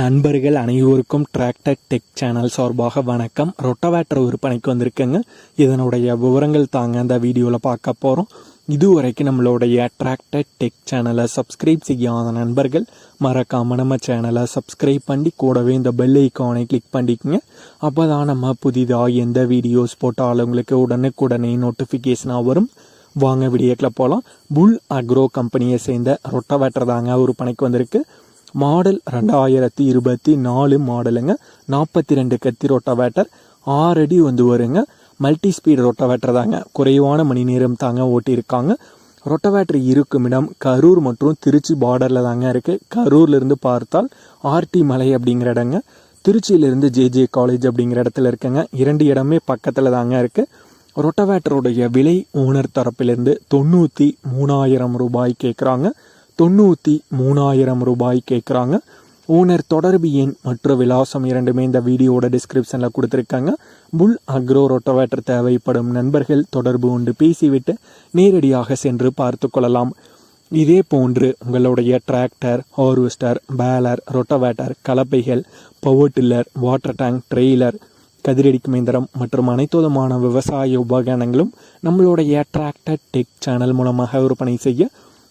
நண்பர்கள் அனைவருக்கும் tractor tech channel சார்பாக வணக்கம். ரொட்டவேட்டர் விற்பனைக்கு வந்திருக்கேங்க. இதனுடைய விவரங்கள் தாங்க அந்த வீடியோவில் பார்க்க போகிறோம் இதுவரைக்கும் நம்மளுடைய டிராக்டர் டெக் சேனலை சப்ஸ்கிரைப் செய்யாத நண்பர்கள் மறக்காம நம்ம சேனலை சப்ஸ்கிரைப் பண்ணி கூடவே இந்த பெல் ஐக்கானை கிளிக் பண்ணிக்கங்க. அப்போ தான் நம்ம புதிதாக எந்த வீடியோஸ் போட்டாலும் உங்களுக்கு உடனுக்குடனே நோட்டிஃபிகேஷனாக வரும். வாங்க வீடியோக்கில் போகலாம் புல் அக்ரோ கம்பெனியை சேர்ந்த ரொட்டவேட்டர் தாங்க விற்பனைக்கு வந்திருக்கு. மாடல் ரெண்டாயிரத்தி இருபத்தி நாலு மாடலுங்க. நாற்பத்தி ரெண்டு கத்தி ரொட்டவேட்டர் ஆறடி வந்து வருங்க. மல்டி ஸ்பீட் ரொட்டவேட்டர் தாங்க. குறைவான மணி நேரம் தாங்க ஓட்டியிருக்காங்க. ரொட்டவேட்டர் இருக்கும் இடம் கரூர் மற்றும் திருச்சி பார்டரில் தாங்க இருக்குது கரூர்லேருந்து பார்த்தால் ஆர்டி மலை அப்படிங்கிற இடங்க. திருச்சியிலேருந்து ஜேஜே காலேஜ் அப்படிங்கிற இடத்துல இருக்குங்க. இரண்டு இடமே பக்கத்தில் தாங்க இருக்குது ரொட்டவேட்டருடைய விலை ஓனர் தரப்பிலிருந்து தொண்ணூற்றி மூணாயிரம் ரூபாய் கேட்குறாங்க தொண்ணூற்றி மூணாயிரம் ரூபாய் கேட்குறாங்க ஓனர் தொடர்பு எண் மற்றும் விலாசம் இரண்டுமே இந்த வீடியோட டிஸ்கிரிப்ஷனில் கொடுத்துருக்காங்க. புல் அக்ரோ ரொட்டவேட்டர் தேவைப்படும் நண்பர்கள் தொடர்பு கொண்டு பேசிவிட்டு நேரடியாக சென்று பார்த்து கொள்ளலாம். இதே போன்று உங்களுடைய tractor harvester baler rotavator கலப்பைகள் power tiller water tank trailer கதிரடிக்கும் இயந்திரம் மற்றும் அனைத்து விதமான விவசாய உபகரணங்களும் நம்மளுடைய டிராக்டர் டெக் சேனல் மூலமாக விற்பனை செய்ய